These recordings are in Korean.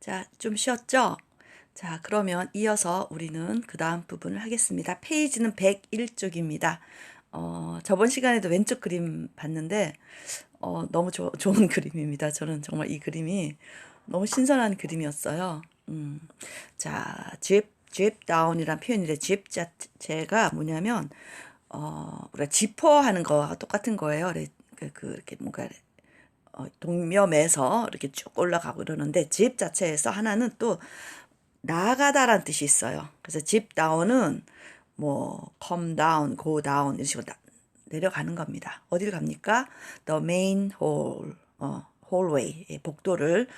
자, 좀 쉬었죠? 자, 그러면 이어서 우리는 그 다음 부분을 하겠습니다. 페이지는 101쪽입니다. 어, 저번 시간에도 왼쪽 그림 봤는데, 어, 너무 조, 좋은 그림입니다. 저는 정말 이 그림이 너무 신선한 그림이었어요. 음, 자, drip, drip down이란 표현인데, drip 자체가 뭐냐면, 어, 우리가 지퍼 하는 거와 똑같은 거예요. 그, 그, 이렇게 뭔가 어, 동묘매서 이렇게 쭉 올라가고 이러는데 집 자체에서 하나는 또 나가다란 뜻이 있어요. 그래서 집 다운은 뭐 come down, go down 이런 식으로 내려가는 겁니다. 어디를 갑니까? The main hall, 어, hallway, 예, 복도를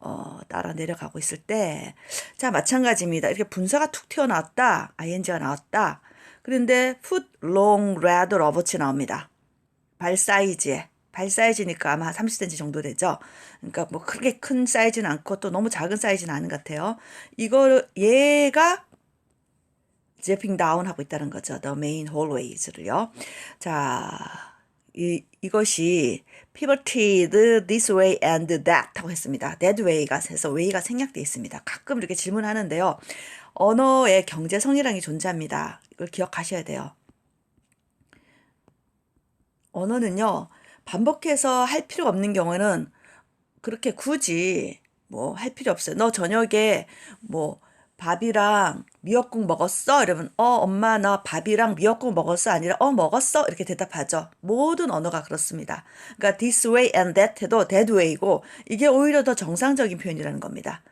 어, 따라 내려가고 있을 때, 자 마찬가지입니다. 이렇게 분사가 툭 튀어나왔다, ing가 나왔다. 그런데 foot long red 러버치 나옵니다. 발 사이즈에 발 사이즈니까 아마 30cm 정도 되죠. 그러니까 뭐 크게 큰 사이즈는 않고 또 너무 작은 사이즈는 아닌 것 같아요. 이거 얘가 제핑 다운 하고 있다는 거죠. The main hallways를요. 자, 이, 이것이 pivoted this way and that 하고 했습니다. that way가 해서 way가 생략되어 있습니다. 가끔 이렇게 질문하는데요. 언어의 경제성이라는 게 존재합니다. 이걸 기억하셔야 돼요. 언어는요, 반복해서 할 필요 없는 경우에는 그렇게 굳이 뭐 할 필요 없어요. 너 저녁에 뭐 밥이랑 미역국 먹었어? 이러면 어 엄마 나 밥이랑 미역국 먹었어? 아니라 어 먹었어? 이렇게 대답하죠. 모든 언어가 그렇습니다. 그러니까 this way and that 해도 that way고 이게 오히려 더 정상적인 표현이라는 겁니다.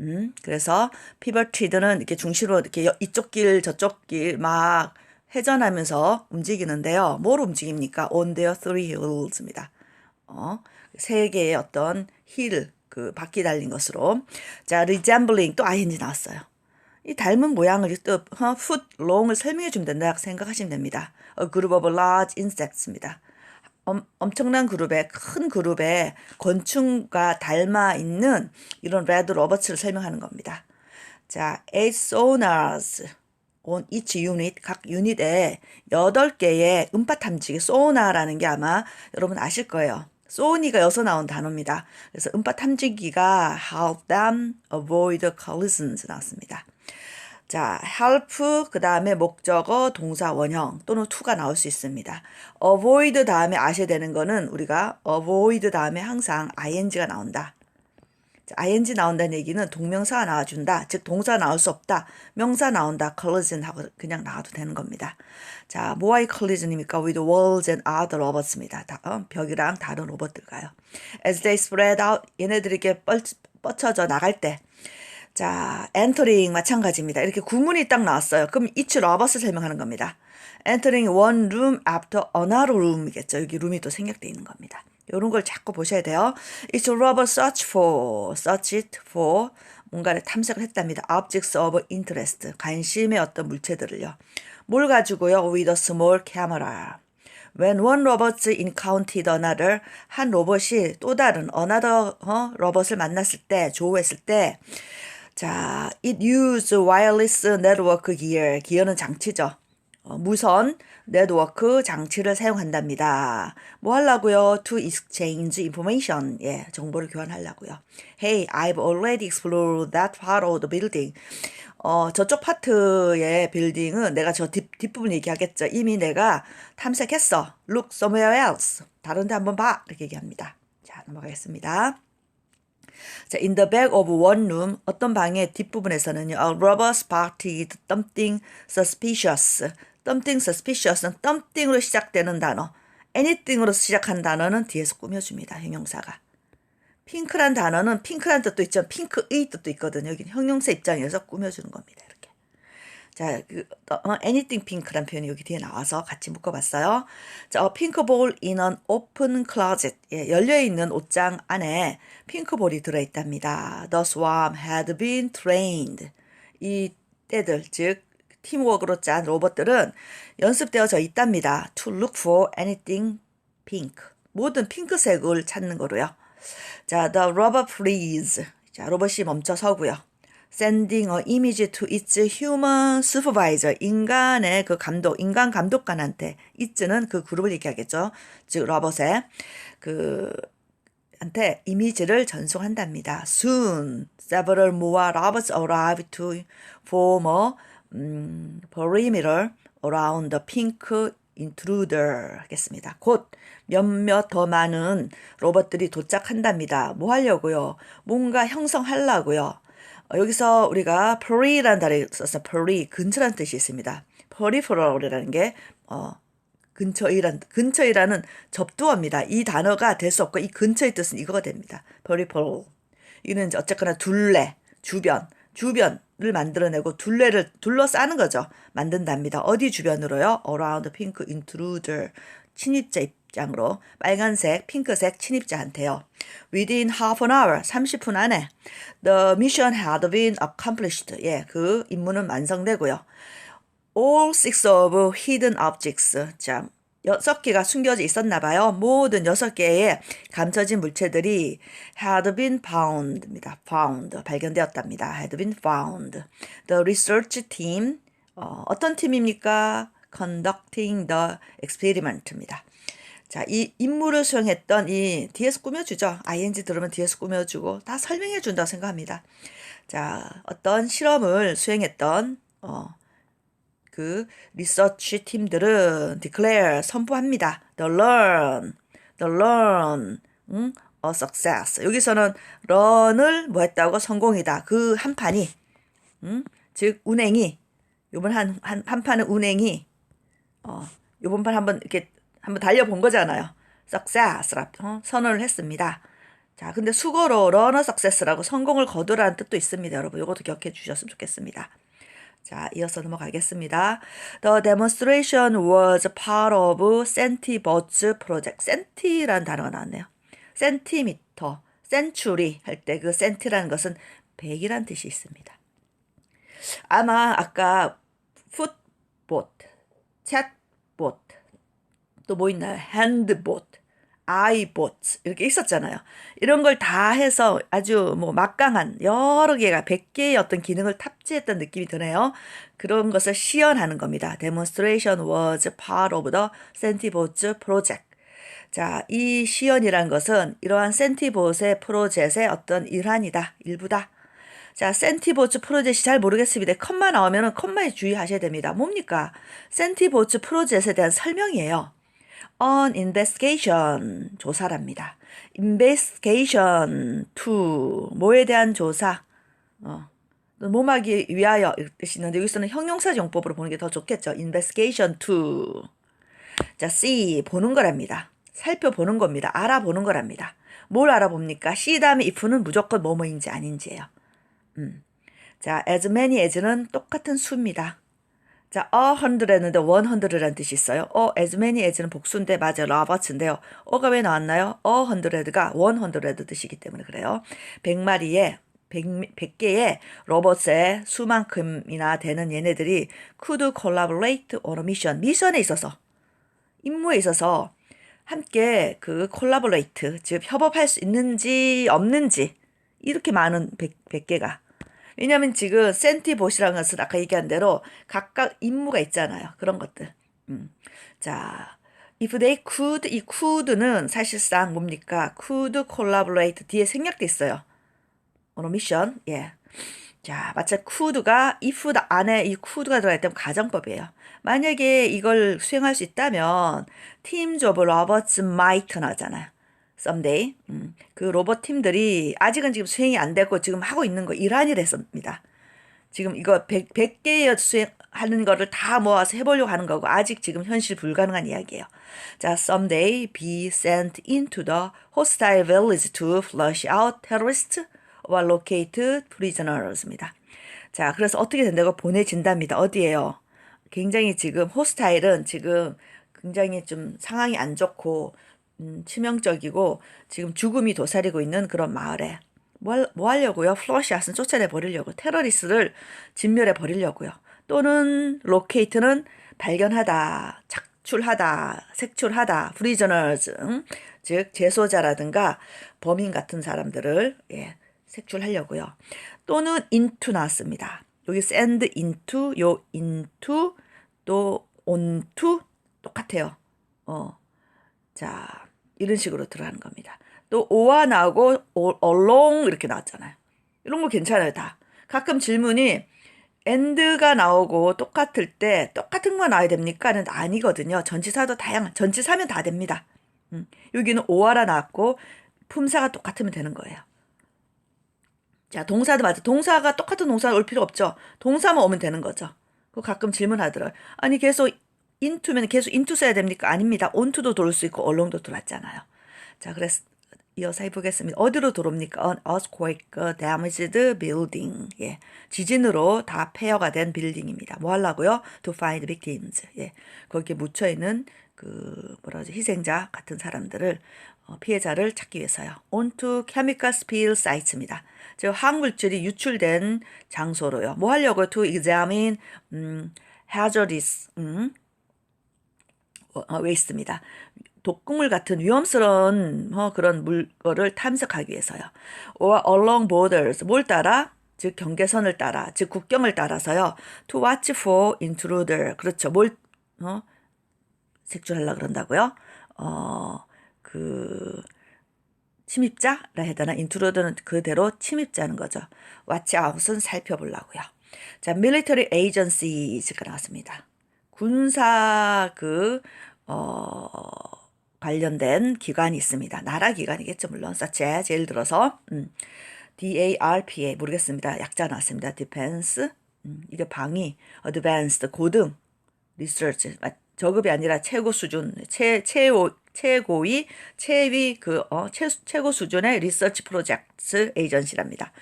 음, 그래서 피버티드는 이렇게 중심으로 이렇게 이쪽 길 저쪽 길 막 회전하면서 움직이는데요. 뭘 움직입니까? On their three wheels입니다. 어, 세 개의 어떤 힐, 그 바퀴 달린 것으로. 자, resembling 또 ing 나왔어요. 이 닮은 모양을 또 어, foot long을 설명해 주면 된다 생각하시면 됩니다. A group of large insects입니다. 엄, 엄청난 그룹의 큰 그룹의 곤충과 닮아 있는 이런 레드 로버츠를 설명하는 겁니다. 자, eight sonars on each unit, 각 유닛에 8개의 음파 탐지기 소나라는 게 아마 여러분 아실 거예요. 소니가 여서 나온 단어입니다. 그래서 음파 탐지기가 help them avoid collisions 나왔습니다. 자, help 그 다음에 목적어 동사 원형 또는 to가 나올 수 있습니다. avoid 다음에 아셔야 되는 거는 우리가 avoid 다음에 항상 ing가 나온다. Ing 나온다는 얘기는 동명사가 나와준다. 즉 동사 나올 수 없다. 명사 나온다. collision 하고 그냥 나와도 되는 겁니다. 자, 뭐와의 collision입니까? with walls and other robots입니다. 다, 어, 벽이랑 다른 로봇들과요. as they spread out 뻗, 뻗쳐져 나갈 때 자, entering 마찬가지입니다. 이렇게 구문이 딱 나왔어요. 그럼 each robot을 설명하는 겁니다. entering one room after another room이겠죠. 여기 룸이 또 생략되어 있는 겁니다. 이런 걸 자꾸 보셔야 돼요. It's robot search for, search it for 뭔가를 탐색을 했답니다. Objects of interest, 관심의 어떤 물체들을요. 뭘 가지고요? With a small camera. When one robot encountered another, 한 로봇이 또 다른 another 어? 로봇을 만났을 때, 조우했을 때, 자, it used wireless network gear. 기어는 장치죠. 어, 무선 네트워크 장치를 사용한답니다. 뭐 하려고요? To exchange information. 예, 정보를 교환하려고요. Hey, I've already explored that part of the building. 어, 저쪽 파트의 빌딩은 내가 저 뒷, 뒷부분 얘기하겠죠. 이미 내가 탐색했어. Look somewhere else. 다른 데 한번 봐. 이렇게 얘기합니다. 자, 넘어가겠습니다. 자, in the back of one room, 어떤 방의 뒷부분에서는요, a robber spotted something suspicious. Something suspicious는 something으로 시작되는 단어, anything으로 시작한 단어는 뒤에서 꾸며줍니다. 형용사가. 핑크란 단어는 핑크란 뜻도 있죠. 핑크의 뜻도 있거든요. 여기 형용사 입장에서 꾸며주는 겁니다. 이렇게. 자, 그, 어, anything pink란 표현이 여기 뒤에 나와서 같이 묶어봤어요. 자, pink ball in an open closet. 예, 열려있는 옷장 안에 핑크볼이 들어있답니다. The swarm had been trained. 이 때들, 즉, 팀워크로 짠 로봇들은 연습되어져 있답니다. To look for anything pink. 모든 핑크색을 찾는 거로요. 자, the robot freeze. 자, 로봇이 멈춰 서고요. sending a image to its human supervisor. 인간의 그 감독, 인간 감독관한테. it는 그 그룹을 얘기하겠죠. 즉, 로봇의 그 한테 이미지를 전송한답니다. Soon, several more robots arrive to form a 음, perimeter around the pink intruder 하겠습니다. 곧 몇몇 더 많은 로봇들이 도착한답니다. 뭐 하려고요? 뭔가 형성하려고요. 어, 여기서 우리가 peri라는 단어를 써서 peri 근처라는 뜻이 있습니다. peripheral이라는 게 어, 근처이란 근처이라는 접두어입니다. 이 단어가 될 수 없고 이 근처의 뜻은 이거가 됩니다. peripheral. 이는 어쨌거나 둘레, 주변, 주변을 만들어내고 둘레를 둘러싸는 거죠. 만든답니다. 어디 주변으로요? Around pink intruder. 침입자 입장으로 빨간색, 핑크색 침입자한테요. Within half an hour, 30분 안에 the mission had been accomplished. 예, 그 임무는 완성되고요. All six of hidden objects. 자, 여섯 개가 숨겨져 있었나 봐요. 모든 여섯 개의 감춰진 물체들이 had been found입니다. found 발견되었답니다. had been found. The research team 어, 어떤 팀입니까? conducting the experiment입니다. 자, 이 임무를 수행했던 이 뒤에서 꾸며주죠. ing 들으면 뒤에서 꾸며주고 다 설명해 준다고 생각합니다. 자, 어떤 실험을 수행했던 어, 그 리서치 팀들은 declare 선포합니다. The learn, the learn, 응? a success. 여기서는 run을 뭐 했다고 성공이다. 그 한 판이, 응? 즉 운행이 요번 한, 한, 한 판의 운행이 어, 요번 판 한번 이렇게 한번 달려본 거잖아요. success라 어, 선언을 했습니다. 자, 근데 수거로 runner success라고 성공을 거두라는 뜻도 있습니다. 여러분, 요것도 기억해 주셨으면 좋겠습니다. 자, 이어서 넘어가겠습니다. The demonstration was part of Centibots project. 센티라는 단어가 나왔네요. 센티미터, 센츄리 할때 그 센티라는 것은 100이란 뜻이 있습니다. 아마 아까 풋봇, 챗봇, 또 뭐 있나요? 핸드봇, 아이봇 이렇게 있었잖아요. 이런 걸 다 해서 아주 뭐 막강한 여러 개가 100개의 어떤 기능을 탑재했던 느낌이 드네요. 그런 것을 시연하는 겁니다. Demonstration was part of the Centibots project. 자, 이 시연이란 것은 이러한 센티봇의 프로젝트의 어떤 일환이다, 일부다. 자, 센티보츠 프로젝트 잘 모르겠습니다. 컴마 나오면은 컴마에 주의하셔야 됩니다. 뭡니까? 센티보츠 프로젝트에 대한 설명이에요. On investigation 조사랍니다. investigation to 뭐에 대한 조사 어, 몸하기 위하여 있는데 여기서는 형용사 용법으로 보는 게 더 좋겠죠. investigation to 자 see 보는 거랍니다. 살펴보는 겁니다. 알아보는 거랍니다. 뭘 알아봅니까? see 다음에 if는 무조건 뭐뭐인지 아닌지예요. 음. 자 as many as는 똑같은 수입니다. 자, a hundred 했는데 one hundred라는 뜻이 있어요. 어, as many as는 복수인데 맞아요. 로버츠인데요. 어가 왜 나왔나요? a hundred가 one hundred 뜻이기 때문에 그래요. 100마리의 100, 100개의 로봇의 수만큼이나 되는 얘네들이 could collaborate on a mission. 미션에 있어서, 임무에 있어서 함께 그 collaborate, 즉 협업할 수 있는지 없는지 이렇게 많은 100, 100개가 왜냐하면 지금 센티봇이라는 것은 아까 얘기한 대로 각각 임무가 있잖아요. 그런 것들. 음. 자, if they could, 이 could는 사실상 뭡니까? could collaborate 뒤에 생략돼 있어요. a mission. 예. 자, 마치 could가 if 안에 이 could가 들어가 있다면 가정법이에요. 만약에 이걸 수행할 수 있다면 teams of robots might 나잖아요. Someday. 음, 그 로봇 팀들이 아직은 지금 수행이 안 됐고 지금 하고 있는 거 이란이랬습니다. 지금 이거 100, 100개 수행하는 거를 다 모아서 해보려고 하는 거고 아직 지금 현실 불가능한 이야기예요. 자, someday be sent into the hostile village to flush out terrorists or locate prisoners입니다. 자, 그래서 어떻게 된다고 보내진답니다. 어디에요? 굉장히 지금 호스타일은 지금 굉장히 좀 상황이 안 좋고 음, 치명적이고 지금 죽음이 도사리고 있는 그런 마을에 뭐, 뭐 하려고요? 플러시앗은 쫓아내 버리려고 테러리스트를 진멸해 버리려고요. 또는 로케이트는 발견하다, 착출하다, 색출하다, 프리저너즈 음? 즉 재소자라든가 범인 같은 사람들을 예, 색출하려고요. 또는 into 나왔습니다. 여기 send into, 요 into 또 onto 똑같아요. 어. 자, 이런 식으로 들어가는 겁니다. 또 오와 나오고 오- along 이렇게 나왔잖아요. 이런 거 괜찮아요, 다. 가끔 질문이 and가 나오고 똑같을 때 똑같은 거 나와야 됩니까?는 아니거든요. 전치사도 다양한 전치사면 다 됩니다. 음, 여기는 오와라 나왔고 품사가 똑같으면 되는 거예요. 자, 동사도 맞아. 동사가 똑같은 동사가 올 필요 없죠. 동사만 오면 되는 거죠. 그 가끔 질문하더라고요. 아니 계속 into면 계속 into 써야 됩니까? 아닙니다. onto도 돌 수 있고 along도 돌았잖아요. 자, 그래서 이어서 해보겠습니다. 어디로 들어옵니까? Earthquake damaged building. 예. 지진으로 다 폐허가 된 빌딩입니다. 뭐 하려고요? To find victims. 예. 거기에 묻혀있는 그, 뭐라 하지, 희생자 같은 사람들을, 어, 피해자를 찾기 위해서요. onto chemical spill sites입니다. 즉, 화학물질이 유출된 장소로요. 뭐 하려고요? To examine, 음, hazardous, 음, 어, 웨이스트입니다. 독극물 같은 위험스러운 어, 그런 물거를 탐색하기 위해서요. or along borders 뭘 따라 즉 경계선을 따라 즉 국경을 따라서요. to watch for intruder 그렇죠. 뭘 어, 색출하려 그런다고요. 어 그 침입자라 해야 되나? 인트로드는 그대로 침입자는 거죠. watch out은 살펴보려고요. 자, military agencies가 나왔습니다. 군사 그, 어, 관련된 기관이 있습니다. 나라 기관이겠죠. 물론, as, 예를 들어서, 음, DARPA, 모르겠습니다. 약자 나왔습니다. Defense, 음, 이게 방위, Advanced, 고등, Research, 아, 저급이 아니라 최고 수준, 최, 최고, 최고위, 최위, 그, 어, 최, 최고 수준의 리서치 프로젝트 에이전시랍니다.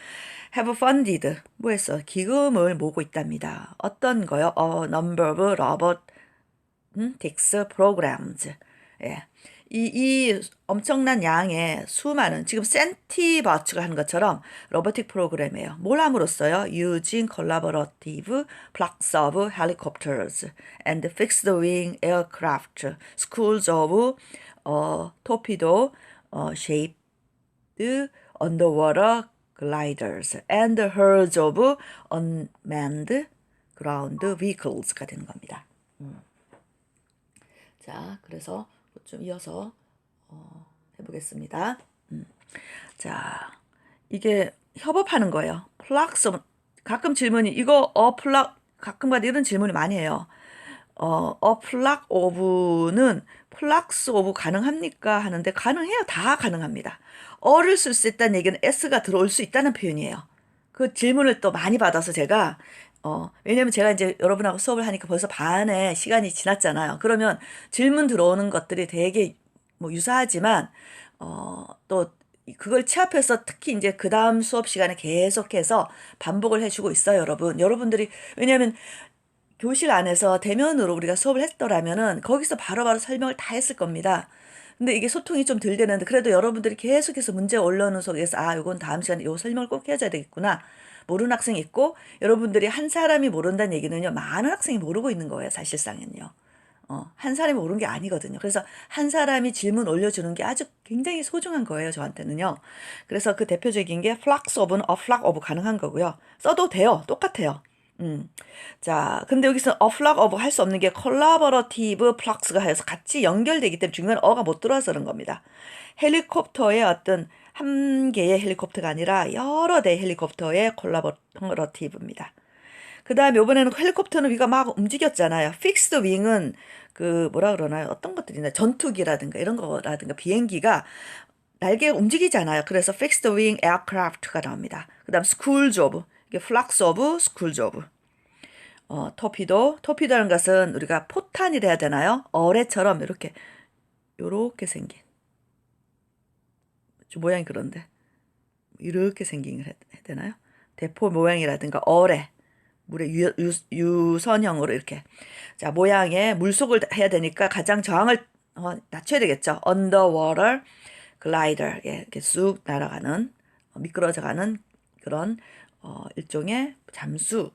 Have funded, 뭐 했어? 기금을 모으고 있답니다. 어떤 거요? 어, number of 음, 틱스 programs. 예. 이, 이 엄청난 양의 수많은, 지금 센티버츠가 하는 것처럼 로보틱 프로그램이에요. 뭘 함으로써요? Using collaborative flocks of helicopters and fixed wing aircraft, schools of 어, torpedo 어, shaped underwater gliders and herds of unmanned ground vehicles가 되는 겁니다. 음. 자, 그래서 좀 이어서 어, 해보겠습니다. 음. 자, 이게 협업하는 거예요. 플락스 가끔 질문이 이거 어 플락 가끔가다 이런 질문이 많이 해요. 어, 어 플락 오브는 플락스 오브 가능합니까? 하는데 가능해요. 다 가능합니다. 어를 쓸 수 있다는 얘기는 s가 들어올 수 있다는 표현이에요. 그 질문을 또 많이 받아서 제가 어, 왜냐면 제가 이제 여러분하고 수업을 하니까 벌써 반의 시간이 지났잖아요. 그러면 질문 들어오는 것들이 되게 뭐 유사하지만, 어, 또 그걸 취합해서 특히 이제 그 다음 수업 시간에 계속해서 반복을 해주고 있어요, 여러분. 여러분들이, 왜냐면 교실 안에서 대면으로 우리가 수업을 했더라면은 거기서 바로 바로 설명을 다 했을 겁니다. 근데 이게 소통이 좀 덜 되는데 그래도 여러분들이 계속해서 문제 올라오는 속에서 아, 이건 다음 시간에 요 설명을 꼭 해줘야 되겠구나. 모르는 학생이 있고 여러분들이 한 사람이 모른다는 얘기는요. 많은 학생이 모르고 있는 거예요. 사실상은요. 어, 한 사람이 모르는 게 아니거든요. 그래서 한 사람이 질문 올려주는 게 아주 굉장히 소중한 거예요. 저한테는요. 그래서 그 대표적인 게 flux of는 a flock of 가능한 거고요. 써도 돼요. 똑같아요. 음. 자, 근데 여기서 a flock of 할수 없는 게 collaborative flux가 해서 같이 연결되기 때문에 중간에 어가 못 들어와서 그런 겁니다. 헬리콥터의 어떤 한 개의 헬리콥터가 아니라 여러 대의 헬리콥터의 콜라보러티브입니다. 그 다음에 이번에는 헬리콥터는 위가 막 움직였잖아요. 픽스드 윙은 그 뭐라 그러나요? 어떤 것들이나 전투기라든가 이런 거라든가 비행기가 날개가 움직이잖아요. 그래서 픽스드 윙 에어크래프트가 나옵니다. 그 다음 스쿨 오브 스쿨 조브. 어, 토피도, 토피도라는 것은 우리가 포탄이라 해야 되나요? 어뢰처럼 이렇게 요렇게 생긴 모양이 그런데 이렇게 생긴 걸 해야 되나요? 대포 모양이라든가 어뢰 물의 유, 유, 선형으로 이렇게 자 모양의 물속을 해야 되니까 가장 저항을 어, 낮춰야 되겠죠. underwater 예, 이렇게 쑥 날아가는 어, 미끄러져가는 그런 어, 일종의 잠수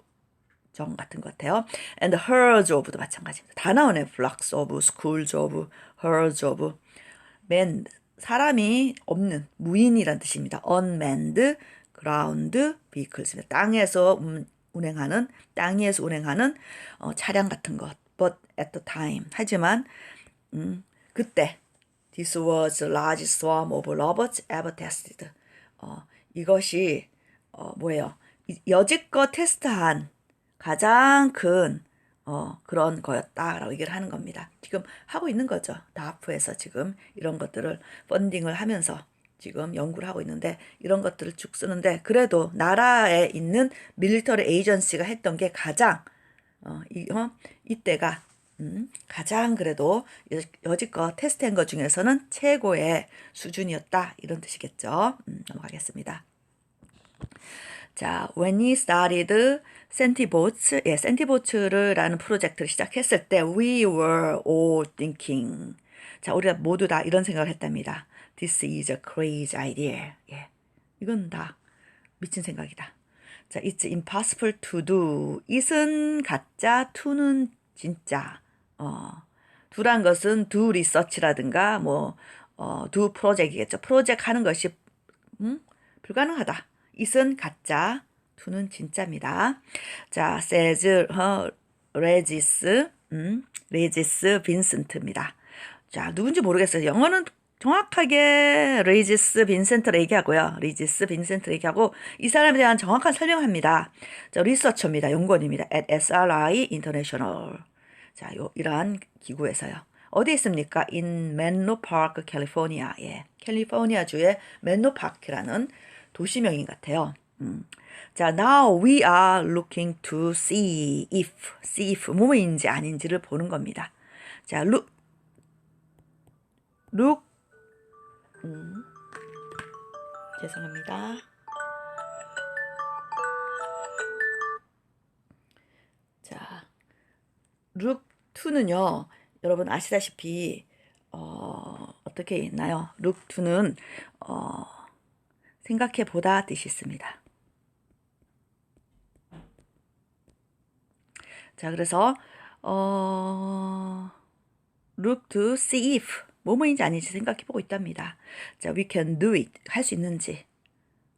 정 같은 것 같아요. And herds of도 마찬가지입니다. 다 나오네. flocks of, schools of, herds of, men 사람이 없는 무인이란 뜻입니다. unmanned ground vehicles. 땅에서 운행하는 땅 위에서 운행하는 어, 차량 같은 것. But at the time. 하지만 음, 그때 This was the largest swarm of robots ever tested. 어, 이것이 어, 뭐예요? 이- 여지껏 테스트한 가장 큰 어, 그런 거였다라고 얘기를 하는 겁니다. 지금 하고 있는 거죠. 다프에서 지금 이런 것들을 펀딩을 하면서 지금 연구를 하고 있는데 이런 것들을 쭉 쓰는데 그래도 나라에 있는 밀리터리 에이전시가 했던 게 가장 어, 이, 어, 이때가 음, 가장 그래도 여- 여지껏 테스트한 것 중에서는 최고의 수준이었다 이런 뜻이겠죠. 음, 넘어가겠습니다. 자, when he started 센티보츠, 예, 센티보츠라는 프로젝트를 시작했을 때 we were all thinking. 자, 우리가 모두 다 이런 생각을 했답니다. This is a crazy idea. 예, 이건 다 미친 생각이다. 자, it's impossible to do. it은 가짜, to는 진짜. 어, do란 것은 do research라든가 뭐 어, do project이겠죠. 프로젝트 하는 것이 음? 불가능하다. It은 가짜, to는 진짜입니다. 자, says 어, 레지스, 음, 레지스 빈센트입니다. 자, 누군지 모르겠어요. 영어는 정확하게 레지스 빈센트를 얘기하고요. 레지스 빈센트를 얘기하고 이 사람에 대한 정확한 설명합니다. 자, 리서처입니다. 연구원입니다. at SRI International. 자, 요 이러한 기구에서요. 어디 있습니까? in Menlo Park, 캘리포니아. 예. 캘리포니아 주의 멘로 파크라는 도시명인 것 같아요. 음. 자, now we are looking to see if, see if 뭐뭐인지 아닌지를 보는 겁니다. 자, look, look, 음, 죄송합니다. 자, look to는요, 여러분 아시다시피, 어, 어떻게 있나요? look to는, 어, 생각해 보다 뜻이 있습니다. 자, 그래서 어 look to see if 뭐뭐인지 아닌지 생각해 보고 있답니다. 자, we can do it 할 수 있는지.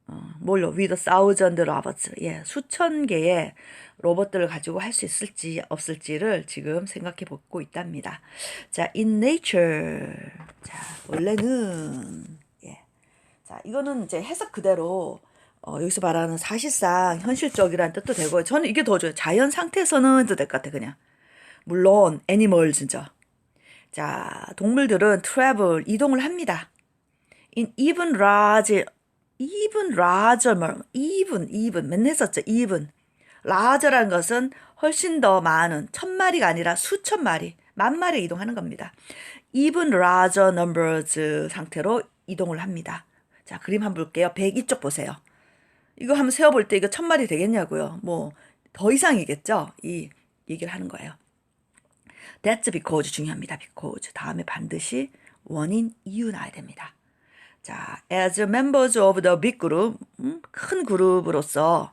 어, 뭘로 with thousand robots. 예, 수천 개의 로봇들을 가지고 할 수 있을지 없을지를 지금 생각해 보고 있답니다. 자, in nature. 자, 원래는 예. 자, 이거는 이제 해석 그대로 어, 여기서 말하는 사실상 현실적이라는 뜻도 되고 저는 이게 더 좋아요. 자연 상태에서는 도될것 같아 그냥. 물론 애니멀 진짜. 자, 동물들은 travel 이동을 합니다. in even large even larger 뭐 even even 맨날 했었죠. even larger라는 것은 훨씬 더 많은 천 마리가 아니라 수천 마리, 만 마리 이동하는 겁니다. even larger numbers 상태로 이동을 합니다. 자, 그림 한번 볼게요. 102쪽 보세요. 이거 한번 세어볼 때 이거 천 마리 되겠냐고요. 뭐 더 이상이겠죠. 이 얘기를 하는 거예요. That's because 중요합니다. because 다음에 반드시 원인 이유 나야 됩니다. 자, as members of the big group, 음, 큰 그룹으로서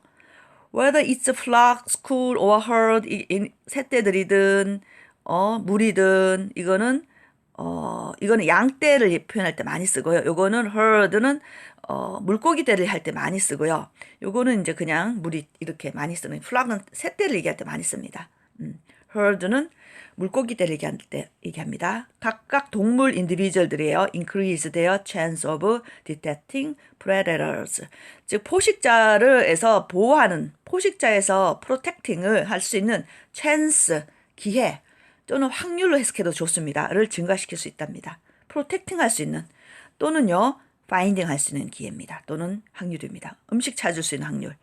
whether it's flock, school or herd, 이, 이, 새떼들이든 어, 무리든 이거는 어, 이거는 양떼를 표현할 때 많이 쓰고요. 요거는 herd는 어, 물고기 떼를 할 때 많이 쓰고요. 요거는 이제 그냥 무리 이렇게 많이 쓰는 flock는 새떼를 얘기할 때 많이 씁니다. 음, herd는 물고기 떼를 얘기할 때 얘기합니다. 각각 동물 인디비주얼들이에요. increase their chance of detecting predators. 즉 포식자를에서 보호하는 포식자에서 protecting을 할 수 있는 chance 기회 또는 확률로 해석해도 좋습니다.를 증가시킬 수 있답니다. protecting 할수 있는 또는요 finding 할수 있는 기회입니다. 또는 확률입니다. 음식 찾을 수 있는 확률.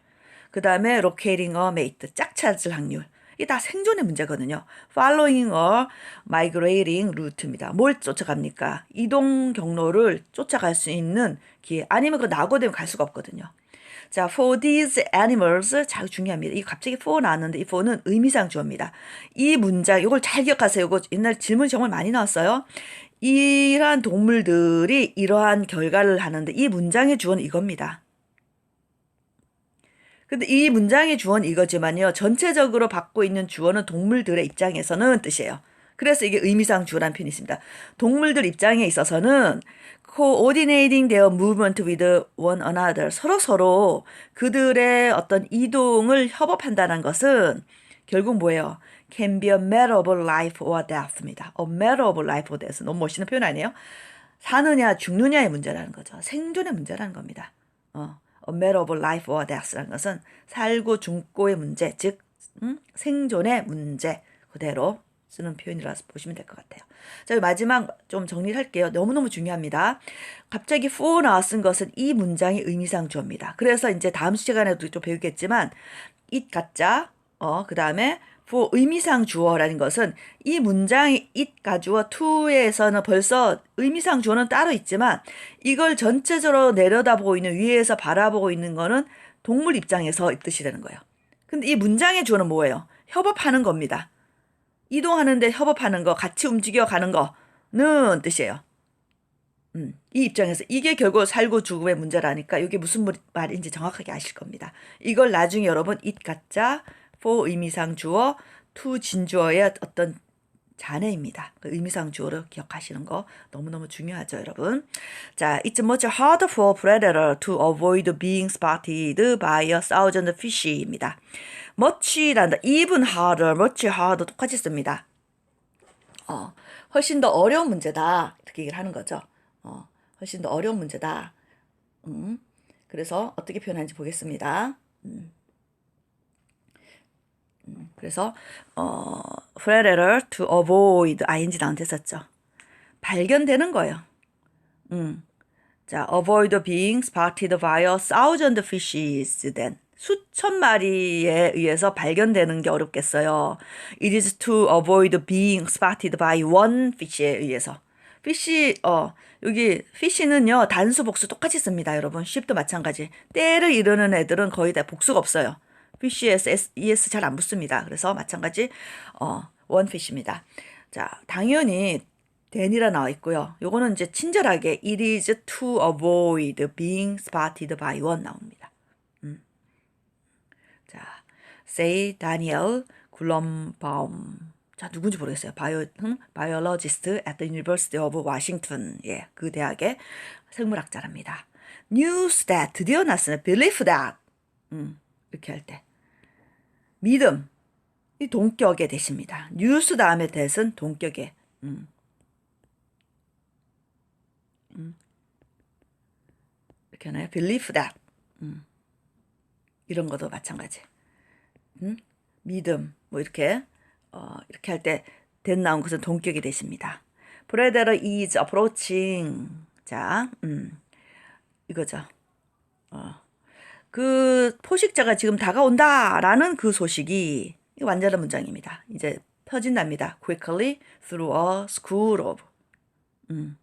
그 다음에 locating a mate 짝 찾을 확률. 이게 다 생존의 문제거든요. following a migrating route입니다. 뭘 쫓아갑니까? 이동 경로를 쫓아갈 수 있는 기회. 아니면 그 낙오되면 갈 수가 없거든요. 자, for these animals 자 중요합니다. 이 갑자기 for 나왔는데 이 for는 의미상 주어입니다. 이 문장 이걸 잘 기억하세요. 이거 옛날 질문 정말 많이 나왔어요. 이러한 동물들이 이러한 결과를 하는데 이 문장의 주어는 이겁니다. 근데 이 문장의 주어는 이거지만요. 전체적으로 받고 있는 주어는 동물들의 입장에서는 뜻이에요. 그래서 이게 의미상 주어란 표현이 있습니다. 동물들 입장에 있어서는 coordinating their movement with one another 서로 서로 그들의 어떤 이동을 협업한다는 것은 결국 뭐예요? can be a matter of life or death입니다. a matter of life or death. 너무 멋있는 표현 아니에요? 사느냐 죽느냐의 문제라는 거죠. 생존의 문제라는 겁니다. 어, a matter of life or death라는 것은 살고 죽고의 문제, 즉 음? 생존의 문제 그대로 쓰는 표현이라서 보시면 될 것 같아요. 자, 마지막 좀 정리를 할게요. 너무너무 중요합니다. 갑자기 for 나왔은 것은 이 문장의 의미상 주어입니다. 그래서 이제 다음 시간에도 좀 배우겠지만 it 가짜, 어, 그 다음에 for 의미상 주어라는 것은 이 문장이 it 가주어 to에서는 벌써 의미상 주어는 따로 있지만 이걸 전체적으로 내려다보고 있는 위에서 바라보고 있는 거는 동물 입장에서 뜻이 되는 거예요. 근데 이 문장의 주어는 뭐예요? 협업하는 겁니다. 이동하는데 협업하는 거, 같이 움직여 가는 거는 뜻이에요. 음, 이 입장에서 이게 결국 살고 죽음의 문제라니까 이게 무슨 말인지 정확하게 아실 겁니다. 이걸 나중에 여러분 it 가짜 for 의미상 주어 to 진주어의 어떤 잔해입니다. 그 의미상 주어를 기억하시는 거 너무너무 중요하죠, 여러분. 자, it's much harder for predator to avoid being spotted by a thousand fish입니다. much란다. even harder, much harder 똑같이 씁니다. 어, 훨씬 더 어려운 문제다. 이렇게 얘기를 하는 거죠. 어, 훨씬 더 어려운 문제다. 음, 그래서 어떻게 표현하는지 보겠습니다. 음. 음, 그래서 어, predator to avoid ing 나한테 썼죠. 발견되는 거예요. 음. 자, avoid being spotted by a thousand fishes then. 수천 마리에 의해서 발견되는 게 어렵겠어요. It is to avoid being spotted by one fish에 의해서. fish, 어, 여기 fish는요, 단수 복수 똑같이 씁니다, 여러분. ship도 마찬가지. 때를 이루는 애들은 거의 다 복수가 없어요. Fish에서 es 잘 안 붙습니다. 그래서 마찬가지, 어, fish입니다. 자, 당연히 then이라 나와 있고요. 요거는 이제 친절하게 it is to avoid being spotted by one 나옵니다. 자, say Daniel Gulombaum. 자, 누군지 모르겠어요. 바이오, 응? 바이올로지스트 at the University of Washington. 예, 그 대학의 생물학자랍니다. news that 드디어 났어요. believe that. 음, 이렇게 할 때. 믿음. 이 동격의 대시입니다. 뉴스 다음에 대은 동격의. 음. 음. 이렇게 하나요? believe that. 음. 이런 것도 마찬가지. 음? 믿음 뭐 이렇게 어, 이렇게 할 때 된 나온 것은 동격이 되십니다. 브레데러 is approaching. 자, 음, 이거죠. 어, 그 포식자가 지금 다가온다라는 그 소식이 이 완전한 문장입니다. 이제 펴진답니다. quickly through a school of. 음.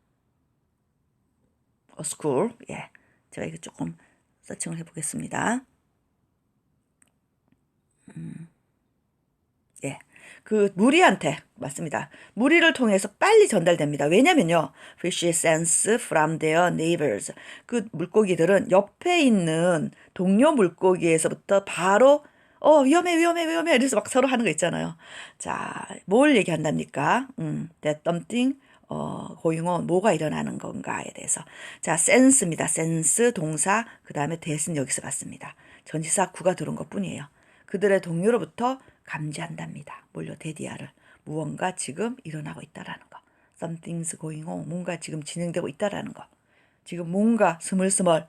a school. 예. 제가 이거 조금 서칭을 해 보겠습니다. 음. 예. 그 무리한테 맞습니다. 무리를 통해서 빨리 전달됩니다. 왜냐면요. fish sense from their neighbors. 그 물고기들은 옆에 있는 동료 물고기에서부터 바로 어 위험해 위험해 위험해 이래서 막 서로 하는 거 있잖아요. 자, 뭘 얘기한답니까? 음, that something 어, 고용어 뭐가 일어나는 건가에 대해서. 자, sense입니다. sense 동사 그다음에 대신 여기서 봤습니다. 전치사 구가 들어온 것뿐이에요. 그들의 동료로부터 감지한답니다. 몰려 데디아를 무언가 지금 일어나고 있다라는 거. Something's going on. 뭔가 지금 진행되고 있다라는 거. 지금 뭔가 스물스물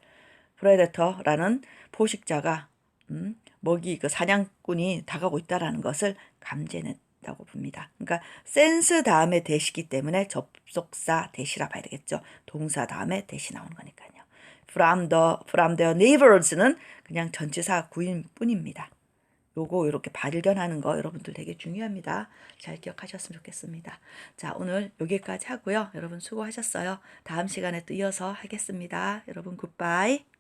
프레데터라는 포식자가 음, 먹이 그 사냥꾼이 다가오고 있다라는 것을 감지해냈다고 봅니다. 그러니까 센스 다음에 대시기 때문에 접속사 대시라 봐야 되겠죠. 동사 다음에 대시 나오는 거니까요. From the from their neighbors는 그냥 전치사 구인 뿐입니다. 요거 이렇게 발견하는 거 여러분들 되게 중요합니다. 잘 기억하셨으면 좋겠습니다. 자, 오늘 여기까지 하고요. 여러분 수고하셨어요. 다음 시간에 또 이어서 하겠습니다. 여러분 굿바이.